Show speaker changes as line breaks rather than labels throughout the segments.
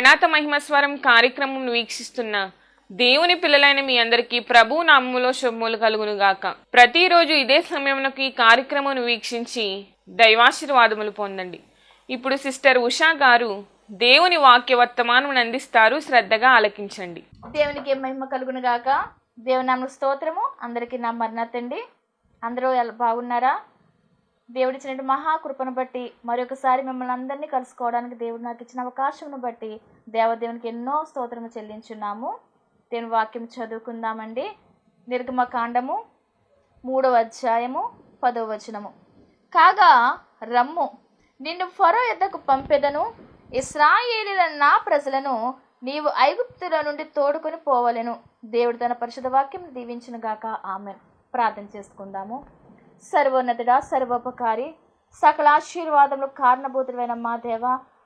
అందరికీ మరణాత మహిమస్వరం కార్యక్రమం వీక్షిస్తున్న దేవుని పిల్లలైన మీ అందరికీ ప్రభు నామములో శుభములు కలుగును గాక ప్రతిరోజు ఇదే సమయంలోకి ఈ కార్యక్రమం వీక్షించి దైవాశీర్వాదములు పొందండి. ఇప్పుడు సిస్టర్ ఉషా గారు దేవుని వాక్య వర్తమానం అందిస్తారు శ్రద్ధగా ఆలకించండి.
దేవునికి మహిమ కలుగును గాక దేవునామ స్తోత్రము. అందరికీ నా మరణతండి అందరూ ఎలా బాగున్నారా? దేవుడిచ్చినట్టు మహాకృపను బట్టి మరొకసారి మిమ్మల్ని అందరినీ కలుసుకోవడానికి దేవుడు నాకు ఇచ్చిన అవకాశమును బట్టి దేవదేవునికి ఎన్నో స్తోత్రము చెల్లించున్నాము. దేవుని వాక్యం చదువుకుందామండి. నిర్గమకాండము మూడవ అధ్యాయము పదవ వచనము. కాగా రమ్ము నిన్ను ఫరో ఎద్దకు పంపెదను ఇస్రాయేలీల నా ప్రజలను నీవు ఐగుప్తుల నుండి తోడుకొని పోవలెను. దేవుడు తన పరిశుద్ధ వాక్యం దీవించినగాక. ఆమె ప్రార్థన చేసుకుందాము. సర్వోన్నతుడా సర్వోపకారి. సకల ఆశీర్వాదములు కారణభూతుడైన మా దేవ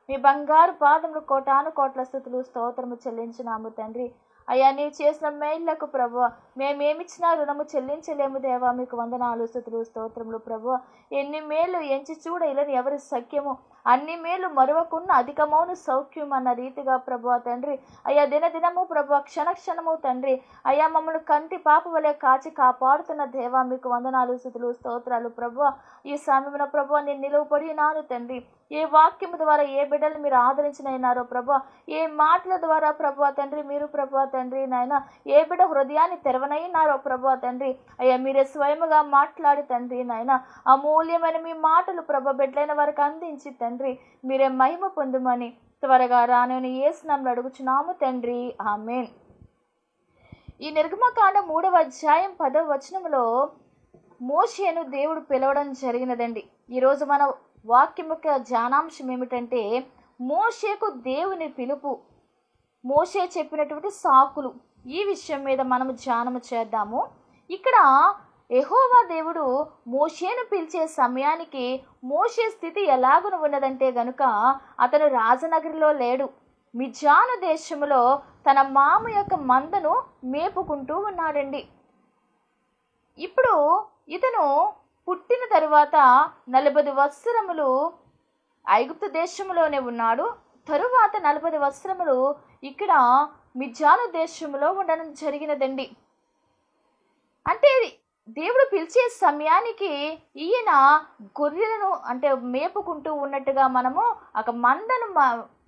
మీ బంగారు పాదములు కోటాను కోట్ల స్థుతులు స్తోత్రము చెల్లించినాము తండ్రి. అయ్యా నీవు చేసిన మేళ్ళకు ప్రభు మేమేమిచ్చినా రుణము చెల్లించలేము దేవా మీకు వందనాలు స్థుతులు స్తోత్రములు ప్రభు ఎన్ని మేలు ఎంచి చూడ ఇలాని ఎవరి సఖ్యము అన్ని మేలు మరువకున్న అధికమౌను సౌఖ్యం అన్న రీతిగా ప్రభు తండ్రి. అయ్యా దినదినము ప్రభు క్షణ క్షణము తండ్రి. అయ్యా మమ్మల్ని కంటి పాప వలె కాచి కాపాడుతున్న దేవా మీకు వందనాలు శుతులు స్తోత్రాలు ప్రభు ఈ సమయమున ప్రభు నేను నిలువపడినాను తండ్రి. ఏ వాక్యము ద్వారా ఏ బిడ్డలు మీరు ఆదరించినైనారో ప్రభు ఏ మాటల ద్వారా ప్రభా తండ్రి మీరు ప్రభా తండ్రి నాయన ఏ బిడ్డ హృదయాన్ని తెరవనైనారో ప్రభా తండ్రి. అయ్యా మీరే స్వయముగా మాట్లాడి తండ్రి నాయన. అమూల్యమైన మీ మాటలు ప్రభ బిడ్డలైన వారికి అందించి తండ్రి. మీరే మహిమ పొందుమని త్వరగా రానని ఏ అడుగుచున్నాము తండ్రి. ఆమెన్. ఈ నిర్గమకాండ మూడవ అధ్యాయం పదవ వచనంలో మోషేను దేవుడు పిలవడం జరిగినదండి. ఈరోజు మన వాక్యం యొక్క ధ్యానాంశం ఏమిటంటే మోషేకు దేవుని పిలుపు మోషే చెప్పినటువంటి సాకులు. ఈ విషయం మీద మనము ధ్యానము చేద్దాము. ఇక్కడ ఎహోవా దేవుడు మోషేను పిలిచే సమయానికి మోషే స్థితి ఎలాగున ఉన్నదంటే గనుక అతను రాజనగరిలో లేడు. మిజాను దేశములో తన మామ యొక్క మందను మేపుకుంటూ ఉన్నాడండి. ఇప్పుడు ఇతను పుట్టిన తరువాత నలభై వత్సరములు ఐగుప్తు దేశంలోనే ఉన్నాడు. తరువాత నలభై వత్సరములు ఇక్కడ మిజాను దేశంలో ఉండడం జరిగినదండి. అంటే దేవుడు పిలిచే సమయానికి ఈయన గొర్రెలను అంటే మేపుకుంటూ ఉన్నట్టుగా మనము ఒక మందను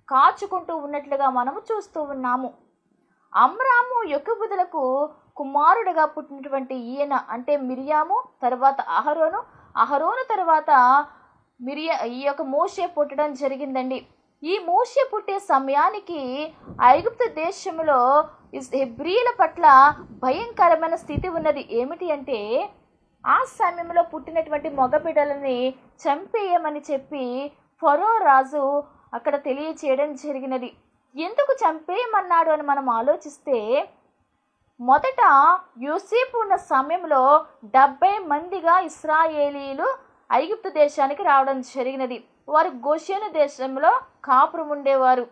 కాచుకుంటూ ఉన్నట్లుగా మనము చూస్తూ ఉన్నాము. అమ్రాము యొక్కబుదులకు కుమారుడిగా పుట్టినటువంటి ఈయన అంటే మిరియాము తర్వాత అహరోను. అహరోను తర్వాత మిరియా ఈ యొక్క మోసే పుట్టడం జరిగిందండి. ఈ మోసే పుట్టే సమయానికి ఐగుప్తు దేశంలో ఇస్- హెబ్రీల పట్ల భయంకరమైన స్థితి ఉన్నది. ఏమిటి అంటే ఆ సమయంలో పుట్టినటువంటి మగబిడ్డలని చంపేయమని చెప్పి ఫరో రాజు అక్కడ తెలియచేయడం జరిగినది. ఎందుకు చంపేయమన్నాడు అని మనం ఆలోచిస్తే మొదట యూసేపు ఉన్న సమయంలో డెబ్బై మందిగా ఇస్రాయేలీలు ఐగుప్తు దేశానికి రావడం జరిగినది. వారు గోషేను దేశంలో కాపురం ఉండేవారు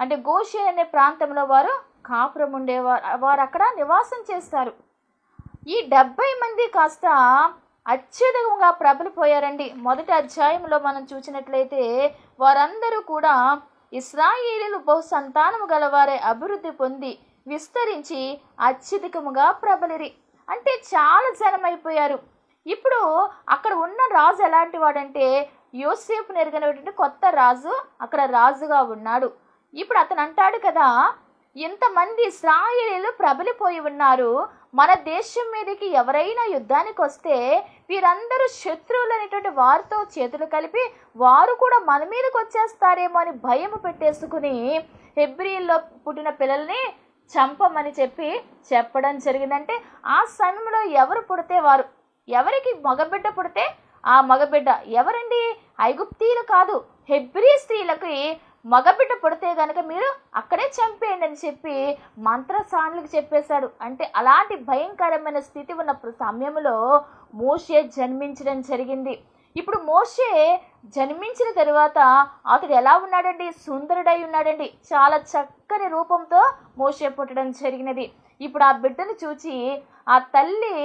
అంటే గోషేన్ అనే ప్రాంతంలో వారు కాపురం ఉండేవారు వారు అక్కడ నివాసం చేస్తారు. ఈ డెబ్బై మంది కాస్త అత్యధికంగా ప్రబలిపోయారండి మొదటి అధ్యాయంలో మనం చూసినట్లయితే వారందరూ కూడా ఇస్రాయేలీలు బహు సంతానము గలవారే అభివృద్ధి పొంది విస్తరించి అత్యధికముగా ప్రబలిరి. అంటే చాలా జనం అయిపోయారు ఇప్పుడు అక్కడ ఉన్న రాజు ఎలాంటి వాడంటే యోసేపు నెరిగినటువంటి కొత్త రాజు. అక్కడ రాజుగా ఉన్నాడు. ఇప్పుడు అతను అంటాడు కదా ఇంతమంది ఇస్రాయేలీలు ప్రబలిపోయి ఉన్నారు? మన దేశం మీదకి ఎవరైనా యుద్ధానికి వస్తే వీరందరూ శత్రువులు అనేటువంటి వారితో చేతులు కలిపి వారు కూడా మన మీదకి వచ్చేస్తారేమో అని భయం పెట్టేసుకుని హెబ్రిల్లో పుట్టిన పిల్లల్ని చంపమని చెప్పి చెప్పడం జరిగిందంటే ఆ సమయంలో ఎవరు పుడితే వారు? ఎవరికి మగబిడ్డ పుడితే ఆ మగబిడ్డ? ఎవరండి? ఐగుప్తీయులు కాదు హెబ్రీ స్త్రీలకి మగబిడ్డ పుడితే గనక మీరు అక్కడే చంపేయండి అని చెప్పి మంత్రసానులకు చెప్పేశాడు. అంటే అలాంటి భయంకరమైన స్థితి ఉన్న సమయంలో మోషే జన్మించడం జరిగింది. ఇప్పుడు మోషే జన్మించిన తరువాత అతడు ఎలా ఉన్నాడండి? సుందరుడై ఉన్నాడండి. చాలా చక్కని రూపంతో మోషే పుట్టడం జరిగినది. ఇప్పుడు ఆ బిడ్డను చూచి ఆ తల్లి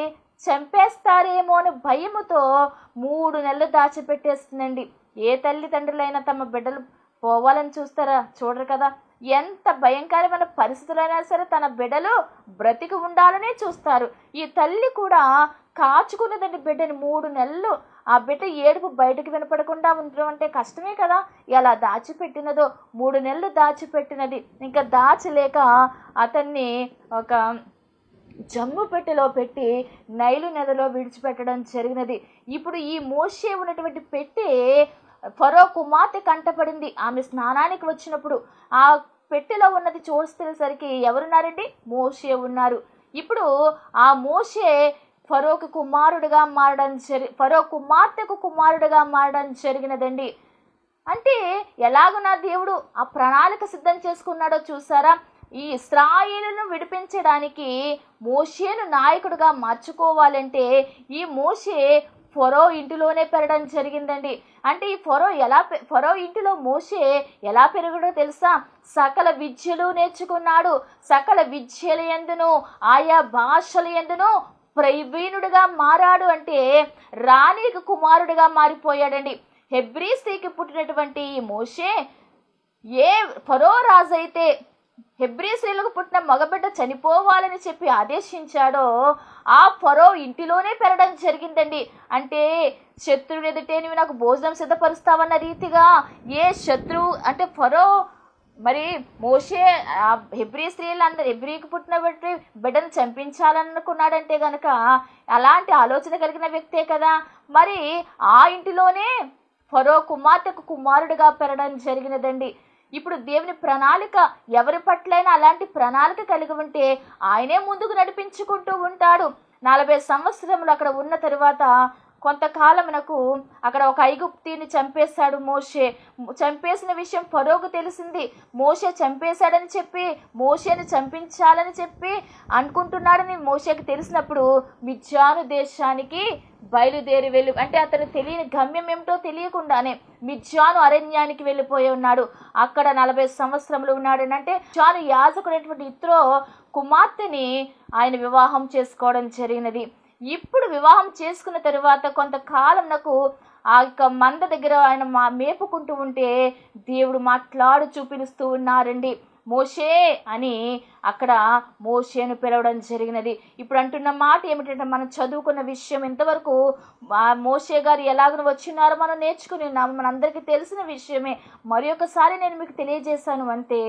చంపేస్తారేమో అని భయముతో మూడు నెలలు దాచిపెట్టేస్తుందండి. ఏ తల్లిదండ్రులైనా తమ బిడ్డలు పోవాలని చూస్తారా? చూడరు కదా. ఎంత భయంకరమైన పరిస్థితులైనా సరే తన బిడ్డలు బ్రతికి ఉండాలనే చూస్తారు. ఈ తల్లి కూడా కాచుకున్నదండి బిడ్డని మూడు నెలలు. ఆ బిడ్డ ఏడుపు బయటకు వినపడకుండా ఉండడం అంటే కష్టమే కదా. ఎలా దాచిపెట్టినదో మూడు నెలలు దాచిపెట్టినది. ఇంకా దాచలేక అతన్ని ఒక జమ్ము పెట్టెలో పెట్టి నైలు నదిలో విడిచిపెట్టడం జరిగినది. ఇప్పుడు ఈ మోసే ఉన్నటువంటి పెట్టె ఫరో కుమార్తె కంటపడింది. ఆమె స్నానానికి వచ్చినప్పుడు ఆ పెట్టెలో ఉన్నది చూసేసరికి ఎవరున్నారండి? మోషే ఉన్నారు. ఇప్పుడు ఆ మోషే ఫరోకు కుమారుడుగా మారడం జరి ఫరో కుమార్తెకు కుమారుడుగా మారడం జరిగినదండి. అంటే ఎలాగున్నా దేవుడు? ఆ ప్రణాళిక సిద్ధం చేసుకున్నాడో చూసారా? ఈ ఇస్రాయిలను విడిపించడానికి మోషేను నాయకుడుగా మార్చుకోవాలంటే ఈ మోషే ఫొరో ఇంటిలోనే పెరగడం జరిగిందండి. అంటే ఈ ఫొరో ఎలా పె- ఫొరో ఇంటిలో మోషే ఎలా పెరగడో తెలుసా? సకల విద్యలు నేర్చుకున్నాడు. సకల విద్యల ఎందును ఆయా భాషల ఎందును ప్రవీణుడిగా మారాడు అంటే రాణికి కుమారుడిగా మారిపోయాడండి. హెబ్రీ స్త్రీకి పుట్టినటువంటి ఈ మోషే ఏ ఫరో రాజు అయితే హెబ్రీ స్త్రీలకు పుట్టిన మగబిడ్డ చనిపోవాలని చెప్పి ఆదేశించాడో ఆ ఫరో ఇంటిలోనే పెరగడం జరిగిందండి. అంటే శత్రువుని ఎదుటే నువ్వు నాకు భోజనం సిద్ధపరుస్తావన్న రీతిగా ఏ శత్రువు అంటే ఫరో మరి మోషే ఆ స్త్రీలు స్త్రీలందరూ హెబ్రీకి పుట్టిన బట్టి బిడ్డను చంపించాలనుకున్నాడంటే గనక అలాంటి ఆలోచన కలిగిన వ్యక్తే కదా. మరి ఆ ఇంటిలోనే ఫరో కుమార్తెకు కుమారుడిగా పెరగడం జరిగినదండి. ఇప్పుడు దేవుని ప్రణాళిక ఎవరి పట్లైనా అలాంటి ప్రణాళిక కలిగి ఉంటే ఆయనే ముందుకు నడిపించుకుంటూ ఉంటాడు. నలభై సంవత్సరములు అక్కడ ఉన్న తరువాత కొంతకాలమునకు అక్కడ ఒక ఐగుప్తిని చంపేశాడు మోషే. చంపేసిన విషయం ఫరోకు తెలిసింది. మోషే చంపేశాడని చెప్పి మోషేని చంపించాలని చెప్పి అనుకుంటున్నాడని మోషేకి తెలిసినప్పుడు మిజ్జాను దేశానికి బయలుదేరి వెళ్ళి అంటే అతను తెలియని గమ్యం ఏమిటో తెలియకుండానే మిజ్జాను అరణ్యానికి వెళ్ళిపోయి ఉన్నాడు. అక్కడ నలభై సంవత్సరములు ఉన్నాడు అంటే జాను యాజకుడైనటువంటి ఇత్రో కుమార్తెని ఆయన వివాహం చేసుకోవడం జరిగినది. ఇప్పుడు వివాహం చేసుకున్న తర్వాత కొంతకాలం నాకు ఆ యొక్క మంద దగ్గర ఆయన మా మేపుకుంటూ ఉంటే దేవుడు మాట్లాడుచూ పిలుస్తూ ఉన్నారండి. మోషే అని అక్కడ మోషేను పిలవడం జరిగినది. ఇప్పుడు అంటున్న మాట ఏమిటంటే మనం చదువుకున్న విషయం ఇంతవరకు మోషే గారు ఎలాగను వచ్చినారో మనం నేర్చుకుని ఉన్నాము. మనందరికీ తెలిసిన విషయమే. మరి ఒకసారి నేను మీకు తెలియజేశాను అంటే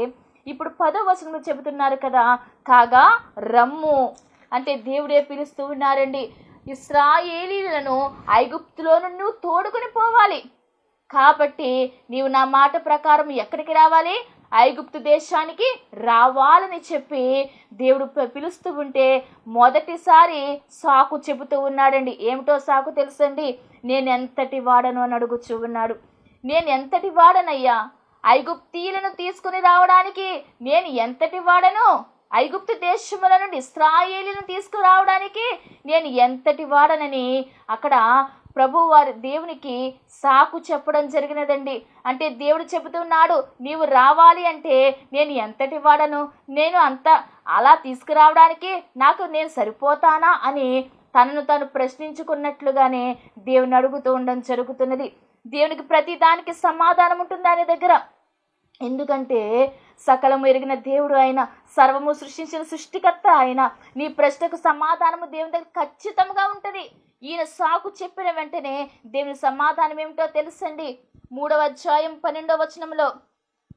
ఇప్పుడు పదో వచనంలో చెబుతున్నారు కదా కాగా రమ్ము అంటే దేవుడే పిలుస్తూ ఉన్నారండి. ఇస్రాయేలీలను ఐగుప్తులో నుండి నువ్వు తోడుకొని పోవాలి. కాబట్టి నీవు నా మాట ప్రకారం ఎక్కడికి రావాలి? ఐగుప్తు దేశానికి రావాలని చెప్పి దేవుడు పిలుస్తూ ఉంటే మొదటిసారి సాకు చెబుతూ ఉన్నాడండి. ఏమిటో సాకు తెలుసండి? నేను ఎంతటి వాడను అని అడుగుచూ ఉన్నాడు. నేను ఎంతటి వాడనయ్యా? ఐగుప్తీయులను తీసుకుని రావడానికి నేను ఎంతటి వాడను? ఐగుప్తు దేశముల నుండి ఇస్రాయేలీలను తీసుకురావడానికి నేను ఎంతటి వాడనని అక్కడ ప్రభు వారి దేవునికి సాకు చెప్పడం జరిగినదండి. అంటే దేవుడు చెబుతున్నాడు నీవు రావాలి అంటే నేను ఎంతటి వాడను? నేను అంత అలా తీసుకురావడానికి నాకు నేను సరిపోతానా? అని తనను తను ప్రశ్నించుకున్నట్లుగానే దేవుని అడుగుతూ ఉండడం జరుగుతున్నది. దేవునికి ప్రతి దానికి సమాధానం ఉంటుంది దాని దగ్గర? ఎందుకంటే సకలము ఎరిగిన దేవుడు ఆయన సర్వము సృష్టించిన సృష్టికర్త ఆయన నీ ప్రశ్నకు సమాధానము దేవుని దగ్గర ఖచ్చితంగా ఉంటుంది. ఈయన సాకు చెప్పిన వెంటనే దేవుని సమాధానం ఏమిటో తెలుసండి? మూడవ అధ్యాయం పన్నెండవ వచనంలో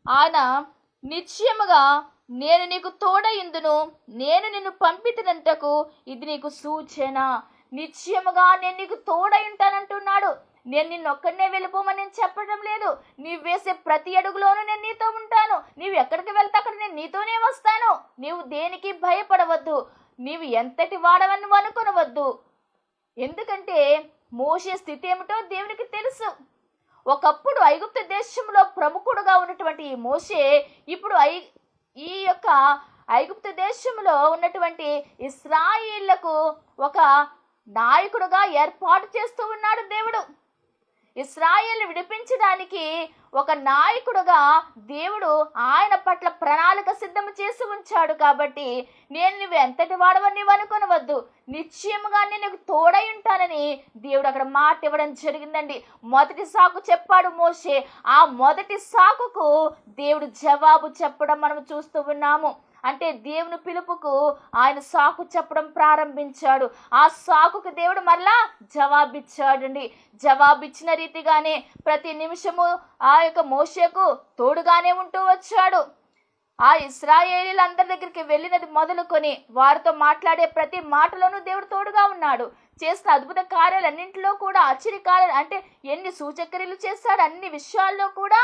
ఆయన నిశ్చయముగా నేను నీకు తోడయిందును నేను నిన్ను పంపితినంతకు ఇది నీకు సూచన. నిశ్చయముగా నేను నీకు తోడై ఉంటానంటున్నాడు. నేను నిన్నొక్కడనే వెళ్ళిపోమని నేను చెప్పడం లేదు. నీవు వేసే ప్రతి అడుగులోనూ నేను నీతో ఉంటాను. నీవు ఎక్కడికి వెళ్తే అక్కడ నేను నీతోనే వస్తాను. నీవు దేనికి భయపడవద్దు. నీవు ఎంతటి వాడవని అనుకునవద్దు అనుకొనవద్దు. ఎందుకంటే మోసే స్థితి ఏమిటో దేవునికి తెలుసు. ఒకప్పుడు ఐగుప్తు దేశంలో ప్రముఖుడుగా ఉన్నటువంటి ఈ మోషే ఇప్పుడు ఐ ఈ యొక్క ఐగుప్తు దేశంలో ఉన్నటువంటి ఇస్రాయిళ్ళకు ఒక నాయకుడుగా ఏర్పాటు చేస్తూ ఉన్నాడు దేవుడు. ఇస్రాయేల్ విడిపించడానికి ఒక నాయకుడుగా దేవుడు ఆయన పట్ల ప్రణాళిక సిద్ధం చేసి ఉంచాడు కాబట్టి నేను నువ్వు ఎంతటి వాడవని నీవు అనుకొనవద్దు. నిశ్చయముగా నేను నీకు తోడై ఉంటానని దేవుడు అక్కడ మాట ఇవ్వడం జరిగిందండి. మొదటి సాకు చెప్పాడు మోషే. ఆ మొదటి సాకుకు దేవుడు జవాబు చెప్పడం మనం చూస్తూ ఉన్నాము. అంటే దేవుని పిలుపుకు ఆయన సాకు చెప్పడం ప్రారంభించాడు. ఆ సాకుకు దేవుడు మరలా జవాబిచ్చాడండి. జవాబిచ్చిన రీతిగానే ప్రతి నిమిషము ఆ యొక్క మోషకు తోడుగానే ఉంటూ వచ్చాడు. ఆ ఇస్రాయేలీలందరి దగ్గరికి వెళ్ళినది మొదలుకొని వారితో మాట్లాడే ప్రతి మాటలోనూ దేవుడు తోడుగా ఉన్నాడు. చేసిన అద్భుత కార్యాలన్నింటిలో కూడా ఆశ్చర్యకార్యాలు అంటే ఎన్ని సూచక్రియలు చేశాడు అన్ని విషయాల్లో కూడా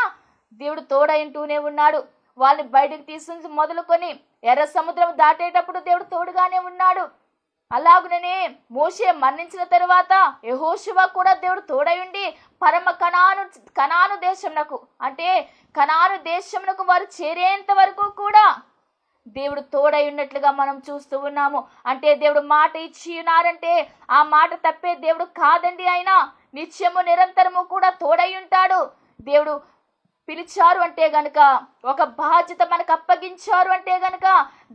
దేవుడు తోడైంటూనే ఉన్నాడు. వాళ్ళని బయటకు తీసుకుని మొదలుకొని ఎర్ర సముద్రం దాటేటప్పుడు దేవుడు తోడుగానే ఉన్నాడు. అలాగుననే మోషే మరణించిన తరువాత యహోశివ కూడా దేవుడు తోడయుండి పరమ కణాను కణాను దేశమునకు అంటే కనాను దేశమునకు వారు చేరేంత వరకు కూడా దేవుడు తోడై ఉన్నట్లుగా మనం చూస్తూ ఉన్నాము. అంటే దేవుడు మాట ఇచ్చి ఉన్నారంటే ఆ మాట తప్పే దేవుడు కాదండి ఆయన నిత్యము నిరంతరము కూడా తోడై ఉంటాడు దేవుడు పిలిచారు అంటే గనక ఒక బాధ్యత మనకు అప్పగించారు అంటే గనక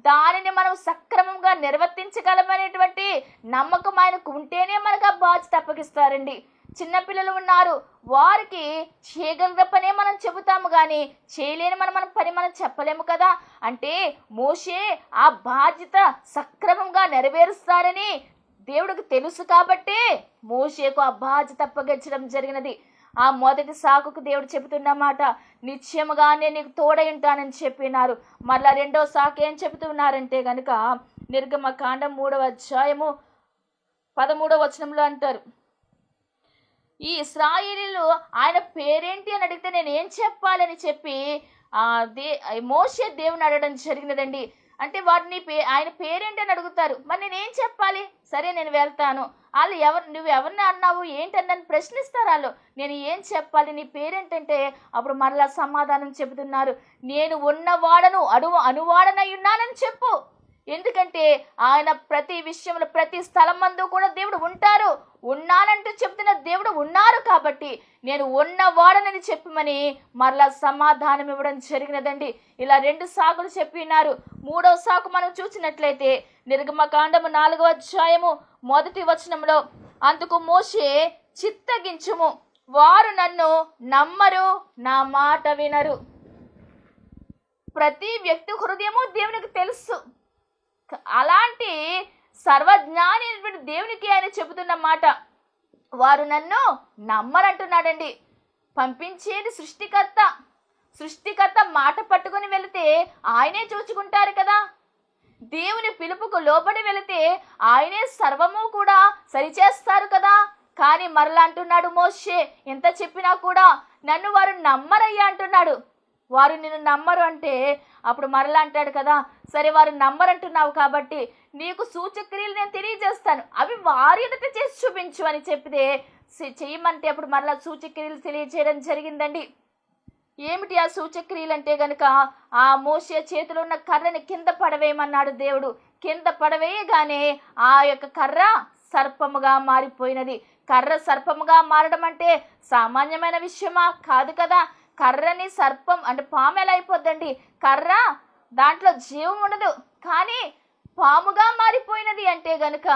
దానిని మనం సక్రమంగా నిర్వర్తించగలమనేటువంటి నమ్మకం ఆయనకు ఉంటేనే మనకు ఆ బాధ్యత అప్పగిస్తారండి. చిన్నపిల్లలు ఉన్నారు వారికి చేయగలిగిన పనే మనం చెబుతాము కానీ చేయలేని మనం మన పని మనం చెప్పలేము కదా. అంటే మోషే ఆ బాధ్యత సక్రమంగా నెరవేరుస్తారని దేవుడికి తెలుసు కాబట్టే మోషేకు ఆ బాధ్యత అప్పగించడం జరిగినది. ఆ మొదటి సాకుకు దేవుడు చెబుతున్న మాట నిశ్చయముగానే నీకు తోడై ఉంటానని చెప్పినారు. మరలా రెండో సాకు ఏం చెబుతున్నారంటే గనుక నిర్గమ కాండం మూడవ అధ్యాయము పదమూడవ వచనంలో అంటారు. ఈ ఇస్రాయిలీలు ఆయన పేరేంటి అని అడిగితే నేను ఏం చెప్పాలని చెప్పి ఆ దే మోసే దేవుని అడగడం జరిగినదండి. అంటే వారిని పే ఆయన పేరేంటి అని అడుగుతారు. మరి నేనేం చెప్పాలి? సరే నేను వెళ్తాను. వాళ్ళు ఎవరు నువ్వు ఎవరిని అన్నావు ఏంటని నన్ను ప్రశ్నిస్తారు వాళ్ళు. నేను ఏం చెప్పాలి నీ పేరేంటంటే? అప్పుడు మరలా సమాధానం చెబుతున్నారు. నేను ఉన్నవాడను అను అనువాడనై ఉన్నానని చెప్పు. ఎందుకంటే ఆయన ప్రతి విషయంలో ప్రతి స్థలం మందు కూడా దేవుడు ఉంటారు. ఉన్నానంటూ చెప్తున్న దేవుడు ఉన్నారు కాబట్టి నేను ఉన్నవాడనని చెప్పమని మరలా సమాధానం ఇవ్వడం జరిగినదండి. ఇలా రెండు సాకులు చెప్పినారు మూడవ సాకు మనం చూసినట్లయితే నిర్గమకాండము నాలుగవ అధ్యాయము మొదటి వచనంలో అందుకు మోసే చిత్తగించుము. వారు నన్ను నమ్మరు నా మాట వినరు. ప్రతి వ్యక్తి హృదయము దేవునికి తెలుసు. అలాంటి సర్వజ్ఞాని అయినటువంటి దేవునికి ఆయన చెబుతున్న మాట. వారు నన్ను నమ్మరంటున్నాడండి. పంపించేది సృష్టికర్త. సృష్టికర్త మాట పట్టుకొని వెళితే ఆయనే చూచుకుంటారు కదా. దేవుని పిలుపుకు లోబడి వెళితే ఆయనే సర్వము కూడా సరిచేస్తారు కదా. కానీ మరలా అంటున్నాడు మోషే ఎంత చెప్పినా కూడా నన్ను వారు నమ్మరయ్యా అంటున్నాడు. వారు నిన్ను నమ్మరు అంటే అప్పుడు మరలా అంటాడు కదా సరే వారు నమ్మరంటున్నావు కాబట్టి నీకు సూచక్రియలు నేను తెలియజేస్తాను. అవి వారి ఎదుట చేసి చూపించు అని చెప్పితే చేయమంటే అప్పుడు మరలా సూచక్రియలు తెలియజేయడం జరిగిందండి. ఏమిటి ఆ సూచక్రియలు అంటే గనుక ఆ మోసే చేతిలో ఉన్న కర్రని కింద పడవేయమన్నాడు దేవుడు. కింద పడవేయగానే ఆ యొక్క కర్ర సర్పముగా మారిపోయినది. కర్ర సర్పముగా మారడం అంటే సామాన్యమైన విషయమా? కాదు కదా. కర్రని సర్పం అంటే పాము ఎలా అయిపోద్దండి? కర్ర దాంట్లో జీవం ఉండదు. కానీ పాముగా మారిపోయినది అంటే గనుక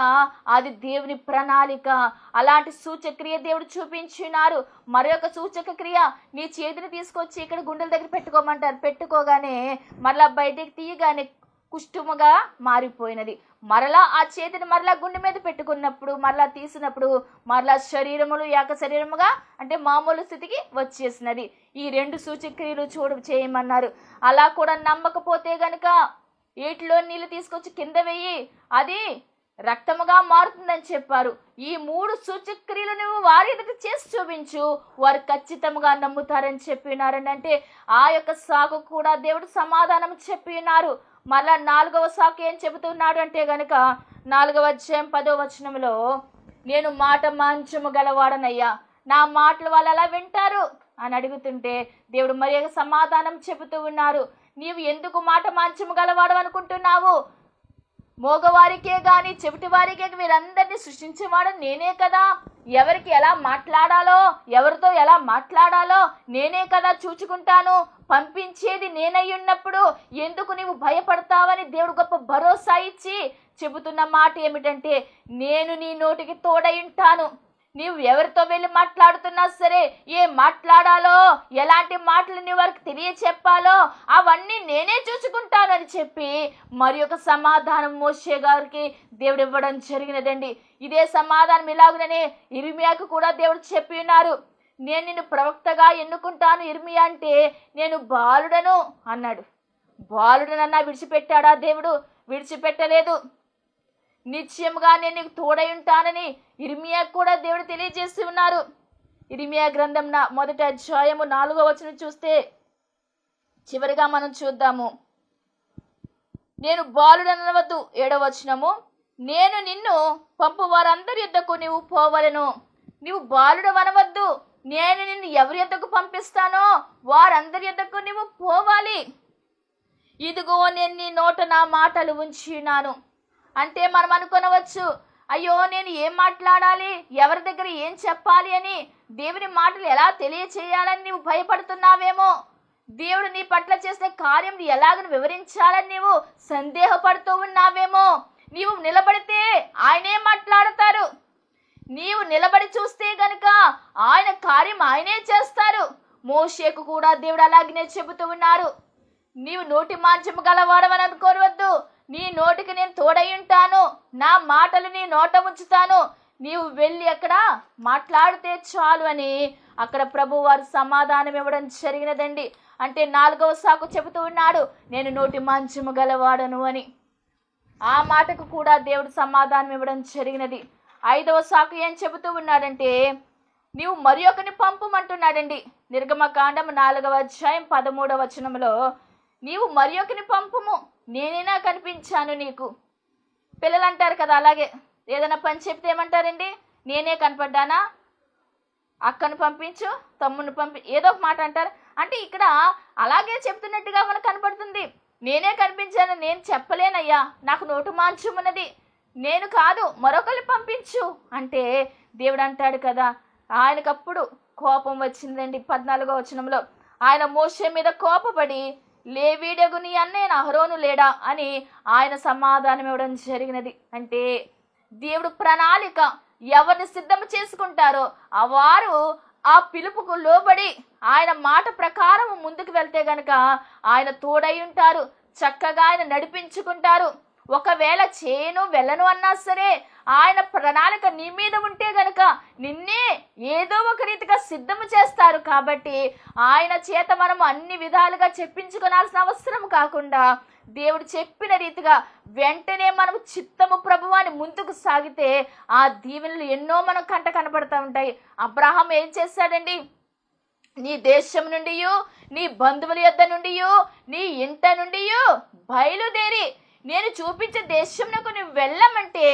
అది దేవుని ప్రణాళిక. అలాంటి సూచక్రియ దేవుడు చూపించినారు. మరొక సూచక క్రియ నీ చేతిని తీసుకొచ్చి ఇక్కడ గుండెల దగ్గర పెట్టుకోమంటారు. పెట్టుకోగానే మరలా బయటికి తీయగానే కుష్ఠముగా మారిపోయినది. మరలా ఆ చేతిని మరలా గుండె మీద పెట్టుకున్నప్పుడు మరలా తీసినప్పుడు మరలా శరీరములు ఏక శరీరముగా అంటే మామూలు స్థితికి వచ్చేసినది. ఈ రెండు సూచక్రియలు చూడ చేయమన్నారు. అలా కూడా నమ్మకపోతే గనుక ఏటిలో నీళ్ళు తీసుకొచ్చి కింద వెయ్యి అది రక్తముగా మారుతుందని చెప్పారు. ఈ మూడు సూచక్రియలు నువ్వు వారి ఎదుట చేసి చూపించు. వారు ఖచ్చితంగా నమ్ముతారని చెప్పినారని అంటే ఆ యొక్క సాగు కూడా దేవుడు సమాధానం చెప్పినారు. మళ్ళా నాలుగవ సాకు ఏం చెబుతున్నాడు అంటే గనుక నాలుగవ అధ్యాయం పదో వచనంలో నేను మాట మాంచము గలవాడనయ్యా. నా మాటలు వాళ్ళు అలా వింటారు? అని అడుగుతుంటే దేవుడు మరి సమాధానం చెబుతూ ఉన్నారు. నీవు ఎందుకు మాట మాంచము గలవాడు అనుకుంటున్నావు? మోగవారికే కానీ చెవిటి వారికే వీరందరినీ సృష్టించేవాడు నేనే కదా. ఎవరికి ఎలా మాట్లాడాలో ఎవరితో ఎలా మాట్లాడాలో నేనే కదా చూచుకుంటాను. పంపించేది నేనై ఉన్నప్పుడు ఎందుకు నీవు భయపడతావని దేవుడు గొప్ప భరోసా ఇచ్చి చెబుతున్న మాట ఏమిటంటే నేను నీ నోటికి తోడయింటాను నీవు ఎవరితో వెళ్ళి మాట్లాడుతున్నా సరే ఏ మాట్లాడాలో ఎలాంటి మాటలు నీ వారికి తెలియచెప్పాలో అవన్నీ నేనే చూసుకుంటానని చెప్పి మరి ఒక సమాధానం మోసే గారికి దేవుడు ఇవ్వడం జరిగినదండి. ఇదే సమాధానం ఇలాగుననే ఇరిమియాకు కూడా దేవుడు చెప్పి ఉన్నారు. నేను నిన్ను ప్రవక్తగా ఎన్నుకుంటాను ఇర్మియా అంటే నేను బాలుడను అన్నాడు. బాలుడనన్నా విడిచిపెట్టాడా దేవుడు? విడిచిపెట్టలేదు. నిశ్చయముగా నేను నీకు తోడై ఉంటానని ఇర్మియా కూడా దేవుడు తెలియజేసి ఉన్నారు. ఇర్మియా గ్రంథం నా మొదటి అధ్యాయము నాలుగో వచనం చూస్తే చివరిగా మనం చూద్దాము. నేను బాలుడనవద్దు ఏడవ వచనము. నేను నిన్ను పంపు వారందరి యుద్ధకు నీవు పోవలను. నీవు బాలుడు అనవద్దు నేను నిన్ను ఎవరి యుద్ధకు పంపిస్తానో వారందరి యుద్ధకు నీవు పోవాలి. ఇదిగో నేను నీ నోట నా మాటలు ఉంచినాను. అంటే మనం అనుకొనవచ్చు అయ్యో నేను ఏం మాట్లాడాలి ఎవరి దగ్గర ఏం చెప్పాలి అని దేవుని మాటలు ఎలా తెలియచేయాలని నీవు భయపడుతున్నావేమో. దేవుడు నీ పట్ల చేసిన కార్యం ఎలాగని వివరించాలని నీవు సందేహపడుతూ ఉన్నావేమో. నీవు నిలబడితే ఆయనే మాట్లాడతారు. నీవు నిలబడి చూస్తే గనుక ఆయనే చేస్తారు. మోషేకు కూడా దేవుడు అలాగనే చెబుతూ ఉన్నారు. నీవు నోటి మాంచము గలవాడవని అనుకోవద్దు. నీ నోటికి నేను తోడై ఉంటాను. నా మాటలు నీ నోట ఉంచుతాను. నీవు వెళ్ళి అక్కడ మాట్లాడితే చాలు అని అక్కడ ప్రభు వారు సమాధానం ఇవ్వడం జరిగినదండి. అంటే నాలుగవ సాకు చెబుతూ ఉన్నాడు నేను నోటి మాంచము గలవాడను అని. ఆ మాటకు కూడా దేవుడు సమాధానం ఇవ్వడం జరిగినది. ఐదవ సాకు ఏం చెబుతూ ఉన్నాడంటే నీవు మరి ఒకరిని పంపమంటున్నాడండి. నిర్గమకాండం నాలుగవ అధ్యాయం పదమూడవ వచనంలో నీవు మరి ఒకరిని పంపము నేనేనా కనిపించాను నీకు. పిల్లలు అంటారు కదా అలాగే. ఏదైనా పని చెప్తే ఏమంటారండి? నేనే కనపడ్డానా? అక్కను పంపించు తమ్ముని పంపి ఏదో ఒక మాట అంటారు. అంటే ఇక్కడ అలాగే చెప్తున్నట్టుగా మనకు కనపడుతుంది. నేనే కనిపించాను నేను చెప్పలేనయ్యా నాకు నోటు మాంచమున్నది. నేను కాదు మరొకరిని పంపించు. అంటే దేవుడు అంటాడు కదా ఆయనకప్పుడు కోపం వచ్చిందండి పద్నాలుగో వచనంలో. ఆయన మోషే మీద కోపపడి లేవీడగు నీ అన్నయ్య అహరోను లేడా? అని ఆయన సమాధానం ఇవ్వడం జరిగినది. అంటే దేవుడు ప్రణాళిక ఎవరిని సిద్ధం చేసుకుంటారో ఆ వారు ఆ పిలుపుకు లోబడి ఆయన మాట ప్రకారం ముందుకు వెళ్తే గనక ఆయన తోడై ఉంటారు చక్కగా ఆయన నడిపించుకుంటారు. ఒకవేళ చేయను వెళ్ళను అన్నా సరే ఆయన ప్రణాళిక నీ మీద ఉంటే గనక నిన్నే ఏదో ఒక రీతిగా సిద్ధము చేస్తారు కాబట్టి ఆయన చేత మనము అన్ని విధాలుగా చెప్పించుకోనాల్సిన అవసరం కాకుండా దేవుడు చెప్పిన రీతిగా వెంటనే మనం చిత్తము ప్రభువాని ముందుకు సాగితే ఆ దీవెనలు ఎన్నో మనం కంట కనపడుతూ ఉంటాయి. అబ్రహాం ఏం చేశాడండి? నీ దేశం నుండి నీ బంధువుల యొద్ద నుండి నీ ఇంట నుండి బయలుదేరి నేను చూపించే దేశంలో నువ్వు వెళ్ళమంటే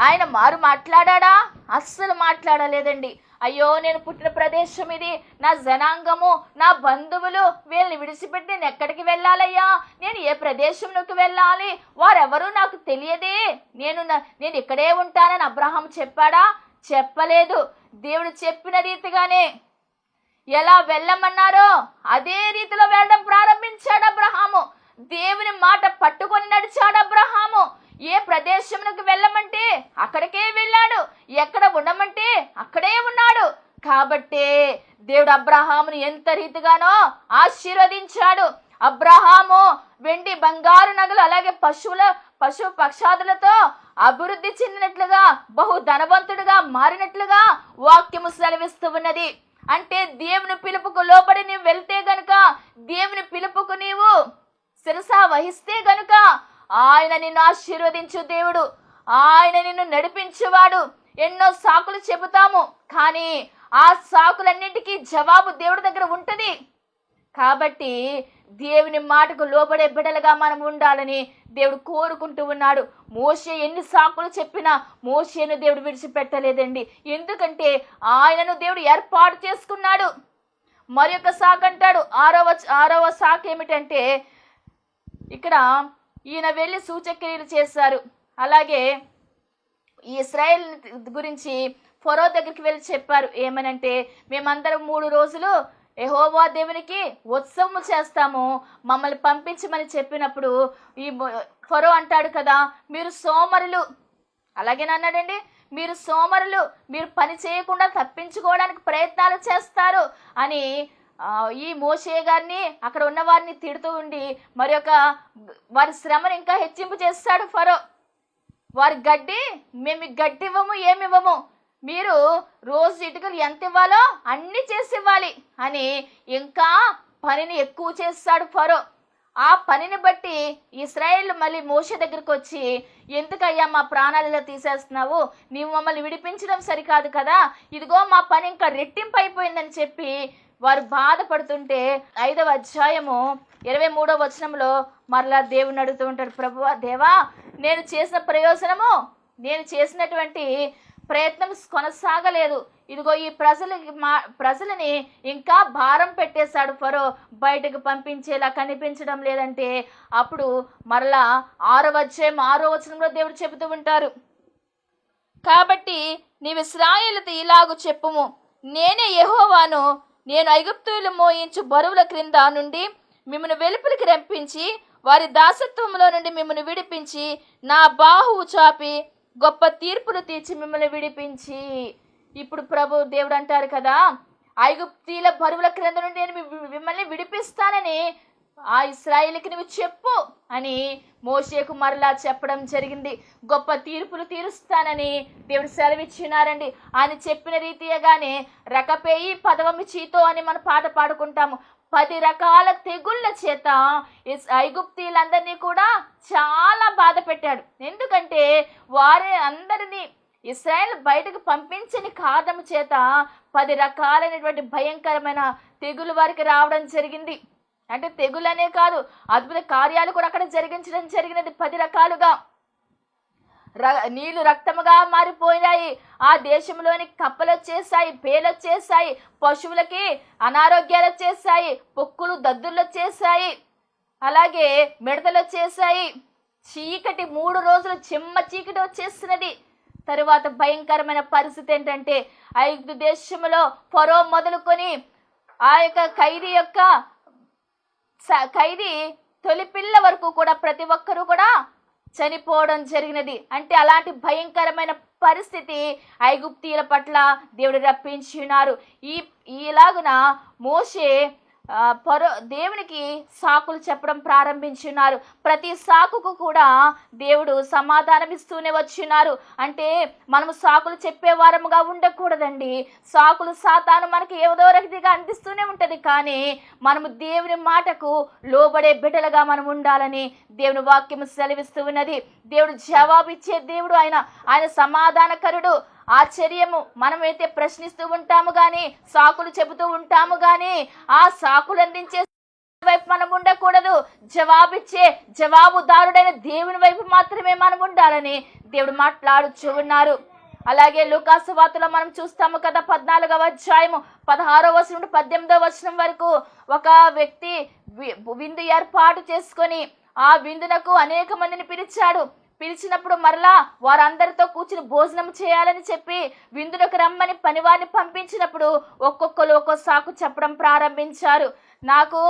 ఆయన మారు మాట్లాడా అస్సలు మాట్లాడలేదండి. అయ్యో నేను పుట్టిన ప్రదేశం ఇది. నా జనాంగము నా బంధువులు వీళ్ళని విడిచిపెట్టి నేను ఎక్కడికి వెళ్ళాలయ్యా? నేను ఏ ప్రదేశంలోకి వెళ్ళాలి? వారెవరూ నాకు తెలియదే. నేను నేను ఇక్కడే ఉంటానని అబ్రహాం చెప్పాడా? చెప్పలేదు. దేవుడు చెప్పిన రీతిగానే ఎలా వెళ్ళమన్నారో అదే రీతిలో వెళ్ళడం ప్రారంభించాడు అబ్రహాము. దేవుని మాట పట్టుకొని నడిచాడు అబ్రహాము. ఏ ప్రదేశంలోకి వెళ్ళమంటే అక్కడికే వెళ్ళాడు. ఎక్కడ ఉండమంటే అక్కడే ఉన్నాడు. కాబట్టే దేవుడు అబ్రహామును ఎంత రీతిగానో ఆశీర్వదించాడు. అబ్రహాము వెండి బంగారు నగలు అలాగే పశువుల పశు పక్షాదులతో అభివృద్ధి చెందినట్లుగా బహు ధనవంతుడిగా మారినట్లుగా వాక్యము సెలవిస్తూ ఉన్నది. అంటే దేవుని పిలుపుకు లోబడి నీవు వెళ్తే గనుక దేవుని పిలుపుకు నీవు శిరస వహిస్తే గనుక ఆయన నిన్ను ఆశీర్వదించు దేవుడు. ఆయన నిన్ను నడిపించేవాడు. ఎన్నో సాకులు చెబుతాము కానీ ఆ సాకులన్నింటికీ జవాబు దేవుడి దగ్గర ఉంటుంది. కాబట్టి దేవుని మాటకు లోబడే బిడలుగా మనం ఉండాలని దేవుడు కోరుకుంటూ ఉన్నాడు. మోసే ఎన్ని సాకులు చెప్పినా మోసేను దేవుడు విడిచిపెట్టలేదండి. ఎందుకంటే ఆయనను దేవుడు ఏర్పాటు చేసుకున్నాడు. మరి యొక్క సాకు అంటాడు ఆరవ ఆరవ సాకు ఏమిటంటే ఇక్కడ ఈయన వెళ్ళి సూచక్రియలు చేశారు. అలాగే ఈ ఇస్రాయల్ గురించి ఫరో దగ్గరికి వెళ్ళి చెప్పారు. ఏమనంటే మేమందరం మూడు రోజులు యహోవా దేవునికి ఉత్సవము చేస్తాము మమ్మల్ని పంపించమని చెప్పినప్పుడు ఈ ఫరో అంటాడు కదా మీరు సోమరులు. అలాగేనా అన్నాడండి మీరు సోమరులు మీరు పని చేయకుండా తప్పించుకోవడానికి ప్రయత్నాలు చేస్తారు అని ఈ మోషే గారిని అక్కడ ఉన్న వారిని తిడుతూ ఉండి మరి యొక్క వారి శ్రమను ఇంకా హెచ్చింపు చేస్తాడు ఫరో. వారి గడ్డి మేము గడ్డి ఇవ్వము ఏమి ఇవ్వము. మీరు రోజు ఇటుకలు ఎంత ఇవ్వాలో అన్ని చేసి ఇవ్వాలి అని ఇంకా పనిని ఎక్కువ చేస్తాడు ఫరో. ఆ పనిని బట్టి ఇస్రాయేల్ మళ్ళీ మోషే దగ్గరికి వచ్చి ఎందుకయ్యా మా ప్రాణాలలో తీసేస్తున్నావు? నీవు మమ్మల్ని విడిపించడం సరికాదు కదా. ఇదిగో మా పని ఇంకా రెట్టింపు అయిపోయిందని చెప్పి వారు బాధపడుతుంటే ఐదవ అధ్యాయము ఇరవై మూడవ వచనంలో మరలా దేవుని అడుగుతూ ఉంటాడు ప్రభు దేవా నేను చేసిన ప్రయోజనము నేను చేసినటువంటి ప్రయత్నం కొనసాగలేదు. ఇదిగో ఈ ప్రజలు మా ప్రజలని ఇంకా భారం పెట్టేశాడు ఫరో బయటకు పంపించేలా కనిపించడం లేదంటే అప్పుడు మరలా ఆరో అధ్యాయం ఆరో వచనంలో దేవుడు చెబుతూ ఉంటారు కాబట్టి నీవు ఇస్రాయేలుతో ఇలాగు చెప్పుము. నేనే యహోవాను నేను ఐగుప్తులు మోయించు బరువుల క్రింద నుండి మిమ్మను వెలుపలికి రంపించి వారి దాసత్వంలో నుండి మిమ్మల్ని విడిపించి నా బాహువు చాపి గొప్ప తీర్పులు తీర్చి మిమ్మల్ని విడిపించి. ఇప్పుడు ప్రభు దేవుడు అంటారు కదా ఐగుప్తీల బరువుల క్రింద నుండి నేను మిమ్మల్ని విడిపిస్తానని ఆ ఇస్రాయిల్కి నువ్వు చెప్పు అని మోషేకు మరలా చెప్పడం జరిగింది. గొప్ప తీర్పులు తీరుస్తానని దేవుడు సెలవిచ్చినారండి. ఆయన చెప్పిన రీతిగానే రకపేయి పదవమి చీతో అని మనం పాట పాడుకుంటాము. పది రకాల తెగుళ్ళ చేత ఇస్- ఐగుప్తీలందరినీ కూడా చాలా బాధ పెట్టాడు. ఎందుకంటే వారి అందరినీ ఇస్రాయల్ బయటకు పంపించని కారణం చేత పది రకాలైనటువంటి భయంకరమైన తెగులు వారికి రావడం జరిగింది. అంటే తెగులనే కాదు అద్భుత కార్యాలు కూడా అక్కడ జరిగించడం జరిగినది పది రకాలుగా. ర- నీళ్ళు రక్తముగా మారిపోయినాయి ఆ దేశంలోని కప్పలు వచ్చేసాయి పేలు వచ్చేసాయి పశువులకి అనారోగ్యాలు వచ్చేసాయి పొక్కులు దద్దుర్లు వచ్చేసాయి అలాగే మిడతలు వచ్చేసాయి. చీకటి మూడు రోజులు చిమ్మ చీకటి వచ్చేస్తున్నది. తరువాత భయంకరమైన పరిస్థితి ఏంటంటే ఐదు దేశంలో ఫరో మొదలుకొని ఆ యొక్క ఖైదీ యొక్క ఖైదీ తొలి పిల్ల వరకు కూడా ప్రతి ఒక్కరూ కూడా చనిపోవడం జరిగినది. అంటే అలాంటి భయంకరమైన పరిస్థితి ఐగుప్తీయుల పట్ల దేవుడు రప్పించి ఉన్నారు ఈ ఈలాగున మోషే పరో దేవునికి సాకులు చెప్పడం ప్రారంభించున్నారు ప్రతి సాకుకు కూడా దేవుడు సమాధానం ఇస్తూనే వచ్చినారు. అంటే మనము సాకులు చెప్పేవారముగా ఉండకూడదండి. సాకులు సాతాను మనకి ఏదో రకటిగా అనిపిస్తూనే ఉంటుంది. కానీ మనము దేవుని మాటకు లోబడే బిడ్డలుగా మనం ఉండాలని దేవుని వాక్యం సెలవిస్తూ ఉన్నది. దేవుడు జవాబిచ్చే దేవుడు ఆయన. ఆయన సమాధానకరుడు. ఆశ్చర్యము. మనమైతే ప్రశ్నిస్తూ ఉంటాము కానీ సాకులు చెబుతూ ఉంటాము కానీ ఆ సాకులు అందించే వైపు మనం ఉండకూడదు. జవాబిచ్చే జవాబుదారుడైన దేవుని వైపు మాత్రమే మనం ఉండాలని దేవుడు మాట్లాడుచూ ఉన్నారు. అలాగే లూకాసు వార్తలో మనం చూస్తాము కదా పద్నాలుగవ అధ్యాయము పదహారో వచనం నుండి పద్దెనిమిదవ వచనం వరకు. ఒక వ్యక్తి విందు ఏర్పాటు చేసుకొని ఆ విందునకు అనేక మందిని పిలిచాడు. పిలిచినప్పుడు మరలా వారందరితో కూర్చుని భోజనం చేయాలని చెప్పి విందులకు రమ్మని పనివారిని పంపించినప్పుడు ఒక్కొక్కరు ఒక్కో సాకు చెప్పడం ప్రారంభించారు. నాకు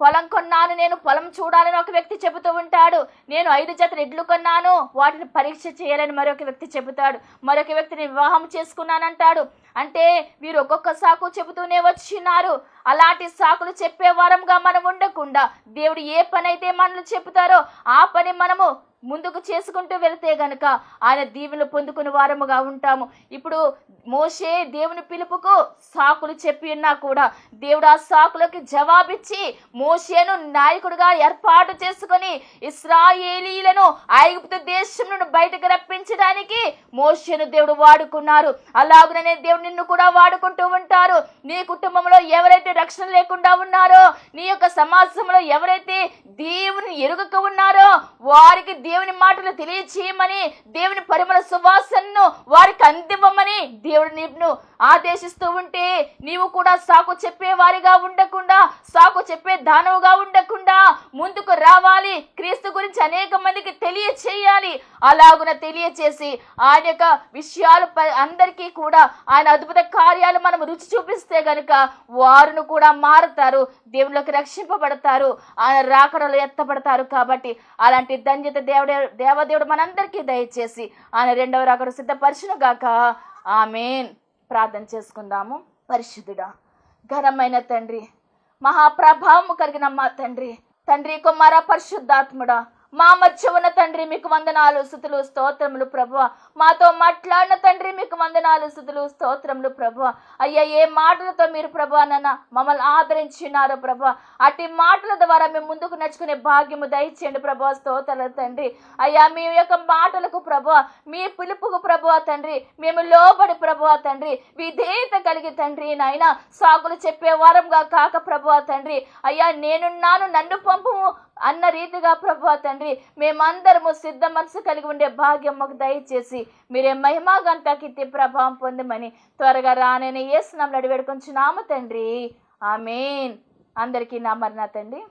పొలం కొన్నాను నేను పొలం చూడాలని ఒక వ్యక్తి చెబుతూ ఉంటాడు. నేను ఐదు జతలు ఎడ్లు కొన్నాను వాటిని పరీక్ష చేయాలని మరొక వ్యక్తి చెబుతాడు. మరొక వ్యక్తిని వివాహం చేసుకున్నానంటాడు. అంటే వీరు ఒక్కొక్క సాకు చెబుతూనే వచ్చినారు. అలాంటి సాకులు చెప్పే వారంగా మనం ఉండకుండా దేవుడు ఏ పని అయితే మనల్ని చెబుతారో ఆ పని మనము ముందుకు చేసుకుంటూ వెళితే గనక ఆయన దీవెనలు పొందుకుని వారముగా ఉంటాము. ఇప్పుడు మోషే దేవుని పిలుపుకు సాకులు చెప్పి ఉన్నా కూడా దేవుడు ఆ సాకులకి జవాబిచ్చి మోషేను నాయకుడిగా ఏర్పాటు చేసుకొని ఇస్రాయేలీలను ఐగుప్తు దేశం నుండి బయటకు రప్పించడానికి మోషేను దేవుడు వాడుకున్నారు. అలాగుననే దేవుడు నిన్ను కూడా వాడుకుంటూ ఉంటారు. నీ కుటుంబంలో ఎవరైతే రక్షణ లేకుండా ఉన్నారో నీ యొక్క సమాజంలో ఎవరైతే దేవుని ఎరుగక ఉన్నారో వారికి దేవుని మాటలు తెలియచేయమని దేవుని పరిమళ సువాసనను వారికి అందివ్వమని దేవుడు నిన్ను ఆదేశిస్తూ ఉంటే నీవు కూడా సాకు చెప్పే వారిగా ఉండకుండా సాకు చెప్పే దానవుగా ఉండకుండా ముందుకు రావాలి. క్రీస్తు గురించి అనేక మందికి తెలియచేయాలి. అలాగున తెలియచేసి ఆయన యొక్క విషయాలు ప- అందరికీ కూడా ఆయన అద్భుత కార్యాలు మనం రుచి చూపిస్తే గనుక వారును కూడా మారుతారు దేవునిలోకి రక్షింపబడతారు ఆయన రాకడలో ఎత్తబడతారు కాబట్టి అలాంటి ధన్యత దేవుడే దేవదేవుడు మనందరికీ దయచేసి ఆయన రెండవ రాకడ సిద్ధపరచును గాక ఆమెన్. ప్రార్థన చేసుకుందాము. పరిశుద్ధుడా ఘనమైన తండ్రి మహాప్రభావము కలిగిన మా తండ్రి తండ్రి కుమార పరిశుద్ధాత్ముడా మా మధ్య ఉన్న తండ్రి మీకు వందనాలు స్థుతులు స్తోత్రములు ప్రభు మాతో మాట్లాడిన తండ్రి మీకు వందనాలు స్థుతులు స్తోత్రములు ప్రభు అయ్యా ఏ మాటలతో మీరు ప్రభు అన్న మమ్మల్ని ఆదరించినారో ప్రభు అట్టి మాటల ద్వారా మేము ముందుకు నడుచుకునే భాగ్యము దయచేయండి ప్రభు స్తోత్రాలు తండ్రి. అయ్యా మీ యొక్క మాటలకు ప్రభు మీ పిలుపుకు ప్రభు తండ్రి. మేము లోబడి ప్రభు తండ్రి. విధేయత కలిగి తండ్రి నాయన సాగులు చెప్పే వారంగా కాక ప్రభు తండ్రి. అయ్యా నేనున్నాను నన్ను పంపుము అన్న రీతిగా ప్రభు తండ్రి మేమందరము సిద్ధ మనసు కలిగి ఉండే భాగ్యం మాకు దయచేసి మీరే మహిమా గంట కీర్తి ప్రభావం పొందమని త్వరగా రానని ఏ స్నామలు అడివేడుకొంచున్నాము తండ్రి. ఆమెన్. అందరికీ నా మరణ తండ్రి.